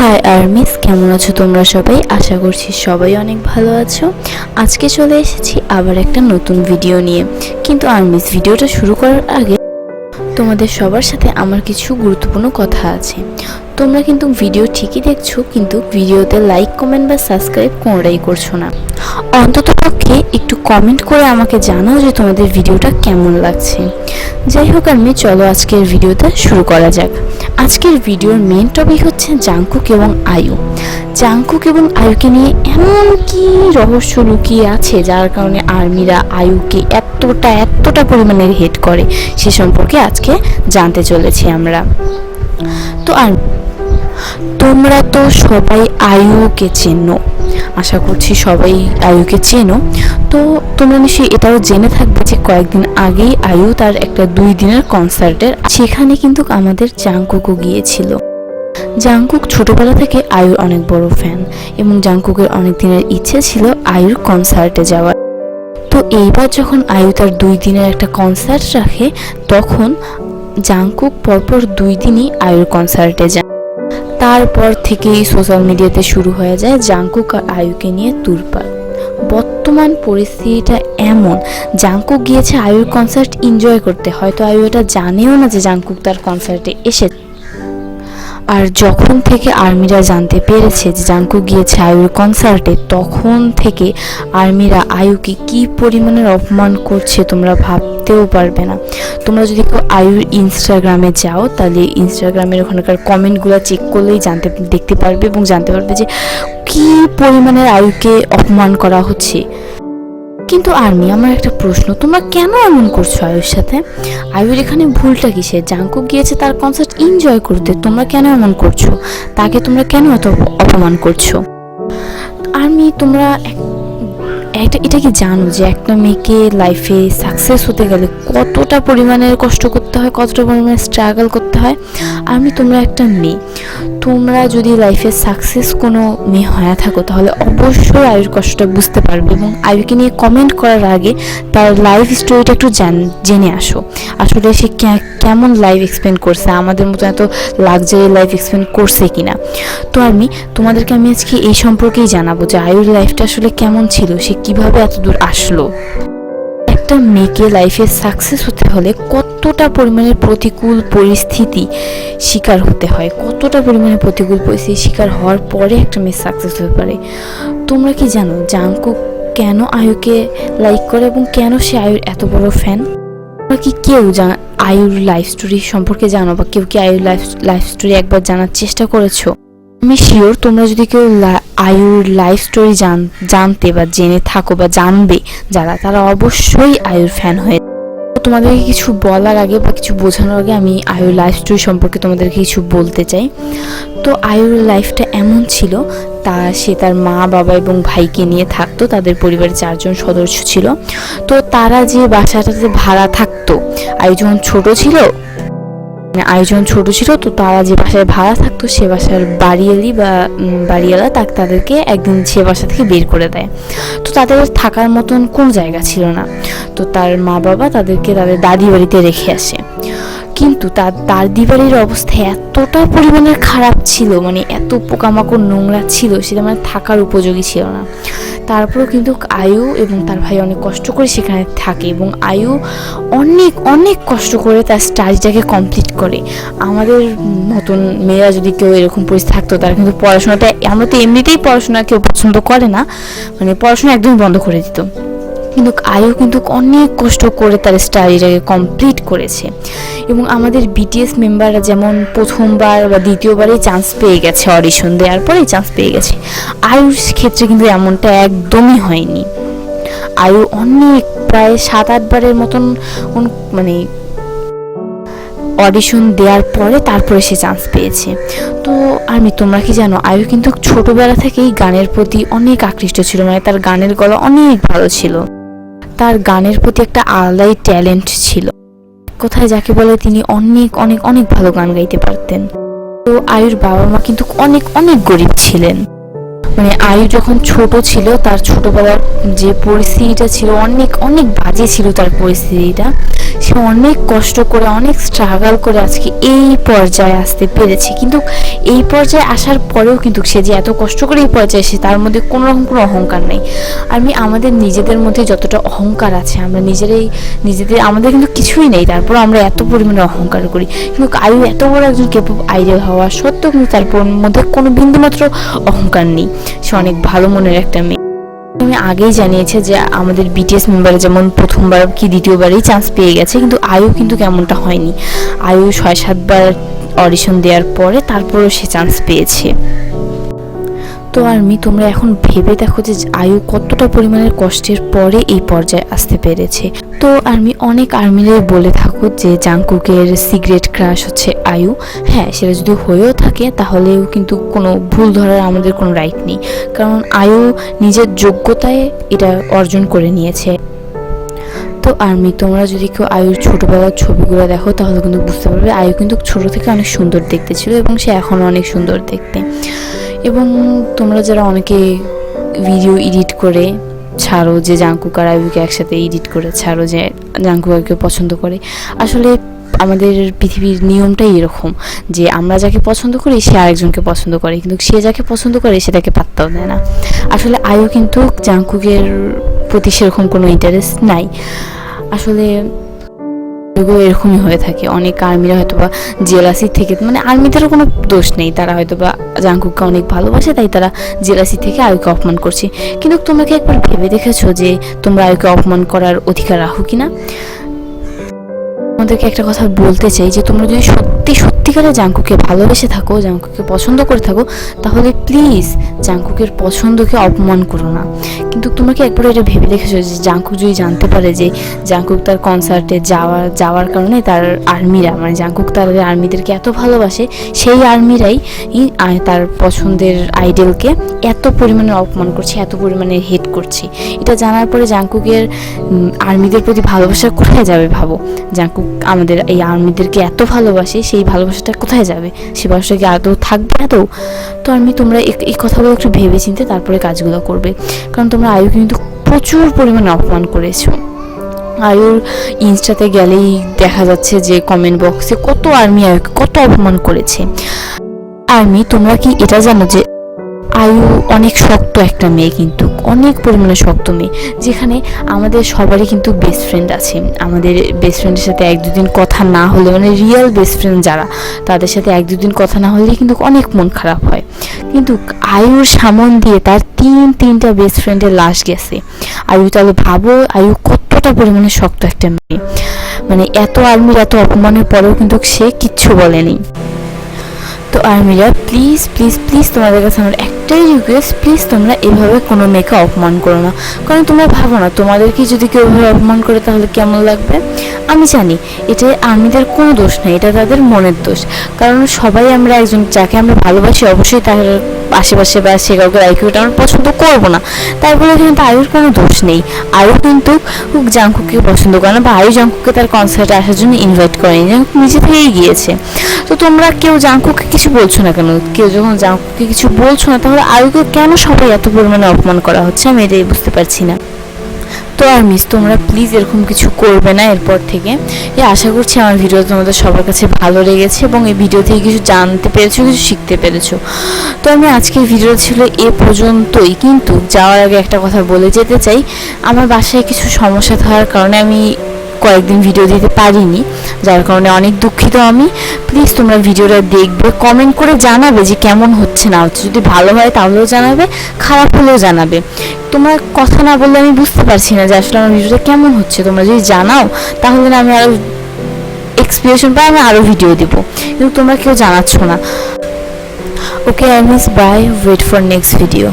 High armies কেমন আছো তোমরা সবাই? আশা করছি সবাই অনেক ভালো আছো। আজকে চলে এসেছি আবার একটা নতুন ভিডিও নিয়ে। কিন্তু আর্মিস ভিডিওটা শুরু করার আগে তোমাদের সবার সাথে আমার কিছু গুরুত্বপূর্ণ কথা আছে। তোমরা কিন্তু ভিডিও ঠিকই দেখছ, কিন্তু ভিডিওতে লাইক কমেন্ট বা সাবস্ক্রাইব কোনোটাই করছ না। অন্তত পক্ষে একটু কমেন্ট করে আমাকে জানাও যে তোমাদের ভিডিওটা কেমন লাগছে। যাই হোক আমি চলো আজকের ভিডিওটা শুরু করা যাক। আজকের ভিডিওর মেন টপিক হচ্ছে জাংকুক এবং আয়ু। জাংকুক এবং আয়ুকে নিয়ে এমন কি রহস্য লুকিয়ে আছে, যার কারণে আর্মিরা আয়ুকে এতটা এতটা পরিমাণে হেট করে, সে সম্পর্কে আজকে জানতে চলেছি আমরা। তো আর তোমরা তো সবাই আয়ুকে চেনো। আশা করছি সবাই আয়ুকে চেনো। তো তোমরা নিশ্চয়ই এটাও জেনে থাকবে যে কয়েকদিন আগেই আয়ু তার একটা দুই দিনের কনসার্টের, সেখানে কিন্তু আমাদের জাংকুকও গিয়েছিল। জাংকুক ছোটবেলা থেকে আয়ুর অনেক বড় ফ্যান এবং জাংকুকের অনেক দিনের ইচ্ছে ছিল আয়ুর কনসার্টে যাওয়ার। তো এইবার যখন আয়ু তার দুই দিনের একটা কনসার্ট রাখে, তখন জাংকুক পরপর দুই দিনই আয়ুর কনসার্টে যায়। তারপর থেকেই সোশ্যাল মিডিয়াতে শুরু হয়ে যায় জাংকুক আর আয়ুকে নিয়ে তুরপাল। বর্তমান পরিস্থিতিটা এমন জাঙ্কুক গিয়েছে আয়ুর কনসার্ট এনজয় করতে। হয়তো আয়ু এটা জানেও না যে জাঙ্কুক তার কনসার্টে এসে আর যখন থেকে আর্মিরা জানতে পেরেছে যে জাংকুক গিয়েছে আয়ুর কনসার্টে তখন থেকে আর্মিরা আয়ুকে কি পরিমাণের অপমান করছে তোমরা ভাবতেও পারবে না। তোমরা যদি কেউ আয়ুর ইনস্টাগ্রামে যাও, তাহলে ইনস্টাগ্রামের ওখানকার কমেন্টগুলো চেক করলেই জানতে, দেখতে পারবে এবং জানতে পারবে যে কি পরিমাণের আয়ুকে অপমান করা হচ্ছে। কিন্তু আর্মি, আমার একটা প্রশ্ন, তোমরা কেন এমন করছ আয়ুর সাথে? আয়ুর এখানে ভুলটা কিসে জাঙ্কুক গিয়েছে তার কনসার্ট এনজয় করতে, তোমরা কেন এমন করছ? তাকে তোমরা কেন এত অপমান করছ? আর্মি, তোমরা এটা এটা কি জানো যে একটা মেয়েকে লাইফে সাকসেস হতে গেলে কতটা পরিমাণের কষ্ট করতে হয়, কতটা পরিমাণে স্ট্রাগল করতে হয়? আমি তোমরা একটা মেয়ে তোমরা যদি লাইফে সাকসেস কোনো মেয়ে হয়ে থাকো, তাহলে অবশ্যই আয়ুর কষ্টটা বুঝতে পারবে এবং আয়ুকে নিয়ে কমেন্ট করার আগে তার লাইফ স্টোরিটা একটু জান আসো। আসলে সে কেমন লাইফ এক্সপেন্ড করছে, আমাদের মতো এত লাক্সারি লাইফ এক্সপেন্ড করছে কি না তো আমি তোমাদেরকে আমি আজকে এই সম্পর্কেই জানাব যে আয়ুর লাইফটা আসলে কেমন ছিল, সে কীভাবে এত দূর আসলো। একটা মেয়েকে লাইফে সাকসেস হতে হলে কতটা পরিমাণের প্রতিকূল পরিস্থিতি শিকার হতে হয়? কতটা পরিমাণে প্রতিকূল পরিস্থিতি শিকার হওয়ার পরে একটা মেয়ে সাকসেস হতে পারে? তোমরা কি জানো জাংকুক কেন আয়ুকে লাইক করে এবং কেন সে আয়ুর এত বড় ফ্যান তোমরা কি কেউ জানা আয়ুর লাইফ স্টোরি সম্পর্কে জানো বা কেউ কি আয়ুর লাইফ লাইফ স্টোরি একবার জানার চেষ্টা করেছ? আমি শিওর তোমরা যদি কেউ আয়ুর লাইফ স্টোরি জান, জানতে বা জেনে থাকো বা জানবে যারা, তারা অবশ্যই আয়ুর ফ্যান হয়ে তোমাদেরকে কিছু বলার আগে বা কিছু বোঝানোর আগে আমি আয়ুর লাইফ স্টোরি সম্পর্কে তোমাদেরকে কিছু বলতে চাই। তো আয়ুর লাইফটা এমন ছিল, তা, সে তার মা, বাবা এবং ভাইকে নিয়ে থাকতো, তাদের পরিবারের চারজন সদস্য ছিল। তো তারা যে বাসাটাতে ভাড়া থাকতো, আয়ু যখন ছোটো ছিল আয়োজন ছোট ছিল, তো তারা যে বাসায় ভাড়া থাকতো সে বাসার বাড়িয়ালি বা বাড়িওয়ালা তাকে, তাদেরকে একদিন সে বাসা থেকে বের করে দেয়। তো তাদের থাকার মতন কোন জায়গা ছিল না। তো তার মা বাবা তাদেরকে তাদের দাদি বাড়িতে রেখে আসে। কিন্তু তার দাদি বাড়ির অবস্থা এতটা পরিমাণের খারাপ ছিল মানে এত পোকামাকড় নোংরা ছিল, সেটা মানে থাকার উপযোগী ছিল না। তারপরেও কিন্তু আয়ু এবং তার ভাই অনেক কষ্ট করে সেখানে থাকে এবং আয়ু অনেক অনেক কষ্ট করে তার স্টাডিটাকে কমপ্লিট করে। আমাদের মতন মেয়েরা যদি কেউ এরকম পরিস্থিতি থাকতো, তারা কিন্তু পড়াশোনাটা, আমরা তো এমনিতেই পড়াশোনা কেউ পছন্দ করে না মানে পড়াশোনা একদমই বন্ধ করে দিত। কিন্তু আয়ু কিন্তু অনেক কষ্ট করে তার স্টাডিটাকে কমপ্লিট করেছে। এবং আমাদের বিটিএস মেম্বাররা যেমন প্রথমবার বা দ্বিতীয়বারে চান্স পেয়ে গেছে অডিশন দেওয়ার পরেই চান্স পেয়ে গেছে। আয়ুর ক্ষেত্রে কিন্তু এমনটা একদমই হয়নি। আয়ু অনেক, প্রায় সাত আটবারের মতন মানে অডিশন দেওয়ার পরে তারপরে সে চান্স পেয়েছে। তো আমি, তোমরা কি জানো, আয়ু কিন্তু ছোটবেলা থেকেই গানের প্রতি অনেক আকৃষ্ট ছিল মানে তার গানের গলা অনেক ভালো ছিল। তার গানের প্রতি একটা আলাদাই ট্যালেন্ট ছিল। কোথায় যাকে বলে তিনি অনেক অনেক অনেক ভালো গান গাইতে পারতেন। তো আয়ুর বাবা মা কিন্তু অনেক অনেক গরিব ছিলেন। মানে আয়ু যখন ছোট ছিল, তার ছোটবেলার যে পরিস্থিতিটা ছিল, অনেক অনেক বাজে ছিল তার পরিস্থিতিটা। সে অনেক কষ্ট করে, অনেক স্ট্রাগল করে আজকে এই পর্যায়ে আসতে পেরেছে। কিন্তু এই পর্যায়ে আসার পরেও কিন্তু সে যে এত কষ্ট করে এই পর্যায়ে এসে তার মধ্যে কোনো রকম কোনো অহংকার নেই। আমি, আমাদের নিজেদের মধ্যে যতটা অহংকার আছে, আমরা নিজেরাই, নিজেদের, আমাদের কিন্তু কিছুই নেই। তারপর আমরা এত পরিমাণে অহংকার করি। কিন্তু আয়ু এত বড় একজন কেপব আইডিয়াল হওয়া সত্ত্বেও কিন্তু তারপর মধ্যে কোনো বিন্দুমাত্র অহংকার নেই। সে অনেক ভালো মনের একটা মেয়ে। আমি আগেই জানিয়েছে যে আমাদের বিটিএস মেম্বার যেমন প্রথমবার কি দ্বিতীয়বারই চান্স পেয়ে গেছে, কিন্তু আয়ু কিন্তু কেমনটা হয়নি। আয়ু ছয় সাতবার অডিশন দেওয়ার পরে তারপরেও সে চান্স পেয়েছে। তো আর্মি, তোমরা এখন ভেবে দেখো যে আয়ু কতটা পরিমাণের কষ্টের পরে এই পর্যায়ে আসতে পেরেছে। তো আর্মি, অনেক আর্মিরাই বলে থাকো যে জাংকুকের সিগারেট ক্রাশ হচ্ছে আয়ু। হ্যাঁ সেটা যদি হয়েও থাকে, তাহলেও কিন্তু কোনো ভুল ধরার আমাদের কোনো রাইট নেই। কারণ আয়ু নিজের যোগ্যতায় এটা অর্জন করে নিয়েছে। তো আর্মি, তোমরা যদি কেউ আয়ুর ছোটোবেলার ছবিগুলো দেখো, তাহলে কিন্তু বুঝতে পারবে আয়ু কিন্তু ছোটো থেকে অনেক সুন্দর দেখতে ছিল এবং সে এখনও অনেক সুন্দর দেখতে। এবং তোমরা যারা অনেকে ভিডিও এডিট করে, ছাড়ো যে জাঙ্কুক আর একসাথে এডিট করে, ছাড়ো যে জাঙ্কুক আইবিকে পছন্দ করে, আসলে আমাদের পৃথিবীর নিয়মটাই এরকম যে আমরা যাকে পছন্দ করি, সে আরেকজনকে পছন্দ করে, কিন্তু সে যাকে পছন্দ করে, সে তাকে পাত্তাও দেয় না। আসলে আয়ু কিন্তু জাঙ্কুকের প্রতি সেরকম কোনো ইন্টারেস্ট নাই। আসলে এগুলো এরকমই হয়ে থাকে। অনেক আর্মিরা হয়তো বা জেলাসি থেকে মানে আর্মিদেরও কোনো দোষ নেই। তারা হয়তো বা জাঙ্কুককে অনেক ভালোবাসে, তাই তারা জেলাসি থেকে আয়ুকে অপমান করছে। কিন্তু তোমাকে একবার ভেবে দেখেছ যে তোমরা আয়ুকে অপমান করার অধিকার রাখো কি না তোমাদেরকে একটা কথা বলতে চাই যে তোমরা যদি সত্যি সত্যিকারে জাঙ্কুকে ভালোবেসে থাকো জাঙ্কুকে পছন্দ করে থাকো, তাহলে প্লিজ জাঙ্কুকের পছন্দকে অপমান করো না। কিন্তু তোমরা কি একবার এটা ভেবে দেখেছ যে জাঙ্কুক যদি জানতে পারে যে জাঙ্কুক তার কনসার্টে যাওয়ার যাওয়ার কারণে তার আর্মিরা মানে জাঙ্কুক তার আর্মিদেরকে এত ভালোবাসে, সেই আর্মিরাই তার পছন্দের আইডেলকে এত পরিমাণে অপমান করছে, এত পরিমাণে হেট করছে। এটা জানার পরে জাঙ্কুকের আর্মিদের প্রতি ভালোবাসা কোথায় যাবে ভাবো? জাঙ্কুক আমাদের এই আর্মিদেরকে এত ভালোবাসে, সেই ভালোবাসাটা কোথায় যাবে? সে ভালোবাসা কি আদৌ থাকবে আদৌ তো? আর্মি, তোমরা এই কথাগুলো একটু ভেবে চিন্তে তারপরে কাজগুলো করবে। কারণ তোমরা আয়ু কিন্তু প্রচুর পরিমাণে অপমান করেছ। আয়ুর ইনস্টাতে গেলেই দেখা যাচ্ছে যে কমেন্ট বক্সে কত আর্মি আয়ুকে কত অপমান করেছে। আর্মি, তোমরা কি এটা জানো যে আয়ু অনেক শক্ত একটা মেয়ে কিন্তু, অনেক পরিমাণে শক্ত মেয়ে, যেখানে আমাদের সবারই কিন্তু বেস্ট ফ্রেন্ড আছে। আমাদের বেস্ট ফ্রেন্ডের সাথে এক দুদিন কথা না হলে মানে রিয়েল বেস্ট ফ্রেন্ড যারা, তাদের সাথে এক দুদিন কথা না হলেই কিন্তু অনেক মন খারাপ হয়। কিন্তু আয়ুর সামন দিয়ে তার তিন, তিনটা বেস্ট ফ্রেন্ডের লাশ গেছে। আয়ু তাহলে ভাবো, আয়ু কতটা পরিমাণে শক্ত একটা মেয়ে। মানে এত আর্মির এত অপমানের পরেও কিন্তু সে কিচ্ছু বলেনি। তো আর্মিরা প্লিজ প্লিজ প্লিজ তোমাদের কাছে আমার একটাই রিকোয়েস্ট প্লিজ তোমরা এভাবে কোনো মেয়েকে অপমান করো না। কারণ তোমরা ভাবো না, তোমাদেরকে যদি কেউ এভাবে অপমান করে তাহলে কেমন লাগবে? আমি জানি এটা আর্মিদের কোনো দোষ নেই, এটা তাদের মনের দোষ। কারণ সবাই আমরা একজন, যাকে আমরা ভালোবাসি অবশ্যই তার আশেপাশে বা সে কাউকে আইকিউটা আমরা পছন্দ করব না। তাই বলে কিন্তু আয়ুর কোনো দোষ নেই। আয়ু কিন্তু জাঙ্কুককে পছন্দ করে না বা আয়ু জাঙ্কুককে তার কনসার্টে আসার জন্য ইনভাইট করেনি। জাঙ্কুক নিজে থেকেই গিয়েছে। তো তোমরা কেউ জাঙ্কুককে কিছু বলছো না কেন? কেউ যখন জাঙ্কুককে কিছু বলছো না, তাহলে আয়ুকে কেন সবাই এত পরিমাণে অপমান করা হচ্ছে? আমি এটাই বুঝতে পারছি না। তো আর মিস তোমরা প্লিজ এরকম কিছু করবে না এরপর থেকে। এই আশা করছি আমার ভিডিও তোমাদের সবার কাছে ভালো লেগেছে এবং এই ভিডিও থেকে কিছু জানতে পেরেছ, কিছু শিখতে পেরেছ। তো আমি আজকে ভিডিও ছিল এ পর্যন্তই। কিন্তু যাওয়ার আগে একটা কথা বলে যেতে চাই। আমার বাসায় কিছু সমস্যা থাকার কারণে আমি কয়েকদিন ভিডিও দিতে পারিনি, যার কারণে অনেক দুঃখিত আমি। প্লিজ তোমরা ভিডিওটা দেখবে কমেন্ট করে জানাবে যে কেমন হচ্ছে না হচ্ছে। যদি ভালো হয় তাহলেও জানাবে, খারাপ হলেও জানাবে। তোমরা কথা না বললে আমি বুঝতে পারছি না যে আসলে আমার ভিডিওটা কেমন হচ্ছে। তোমরা যদি জানাও, তাহলে না আমি আরও এক্সপিরিয়েশন পাই, আমি আরও ভিডিও দেবো। কিন্তু তোমরা কেউ জানাচ্ছ না। Okay I miss bye wait for next video